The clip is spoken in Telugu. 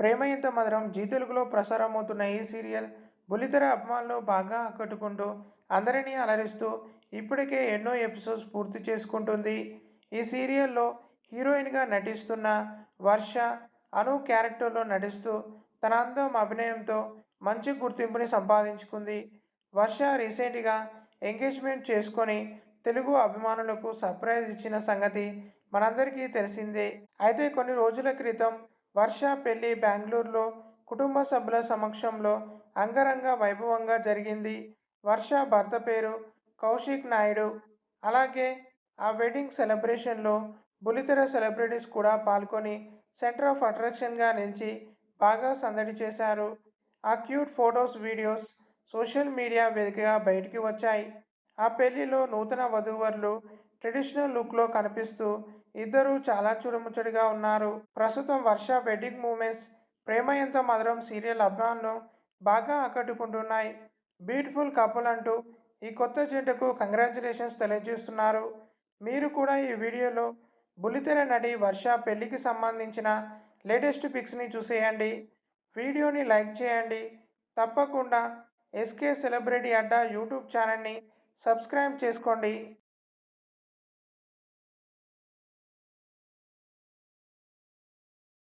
ప్రేమ ఎంత మధురం జీ తెలుగులో ప్రసారమవుతున్న ఈ సీరియల్ బుల్లితెర అభిమానులు బాగా ఆకట్టుకుంటూ అందరినీ అలరిస్తూ ఇప్పటికే ఎన్నో ఎపిసోడ్స్ పూర్తి చేసుకుంటుంది. ఈ సీరియల్లో హీరోయిన్గా నటిస్తున్న వర్ష అను క్యారెక్టర్లో నటిస్తూ తన అందం అభినయంతో మంచి గుర్తింపుని సంపాదించుకుంది. వర్ష రీసెంట్గా ఎంగేజ్మెంట్ చేసుకొని తెలుగు అభిమానులకు సర్ప్రైజ్ ఇచ్చిన సంగతి మనందరికీ తెలిసిందే. అయితే కొన్ని రోజుల క్రితం వర్ష పెళ్ళి బెంగళూరులో కుటుంబ సభ్యుల సమక్షంలో అంగరంగ వైభవంగా జరిగింది. వర్ష భర్త పేరు కౌశిక్ నాయుడు. అలాగే ఆ వెడ్డింగ్ సెలబ్రేషన్లో బులితెర సెలబ్రిటీస్ కూడా పాల్గొని సెంటర్ ఆఫ్ అట్రాక్షన్గా నిలిచి బాగా సందడి చేశారు. ఆ cute photos videos social media వేదికగా బయటికి వచ్చాయి. ఆ పెళ్ళిలో నూతన వధూవరులు ట్రెడిషనల్ లుక్లో కనిపిస్తూ ఇద్దరూ చాలా చూడముచ్చటిగా ఉన్నారు. ప్రస్తుతం వర్ష వెడ్డింగ్ మూమెంట్స్ ప్రేమ ఎంత మధురం సీరియల్ అభిమానులు బాగా ఆకట్టుకుంటున్నాయి. బ్యూటిఫుల్ కపుల్ అంటూ ఈ కొత్త జంటకు కంగ్రాచులేషన్స్ తెలియజేస్తున్నారు. మీరు కూడా ఈ వీడియోలో బుల్లితెర నటి వర్ష పెళ్ళికి సంబంధించిన లేటెస్ట్ పిక్స్ని చూసేయండి. వీడియోని లైక్ చేయండి. తప్పకుండా ఎస్కే సెలబ్రిటీ అడ్డా యూట్యూబ్ ఛానల్ని సబ్స్క్రైబ్ చేసుకోండి.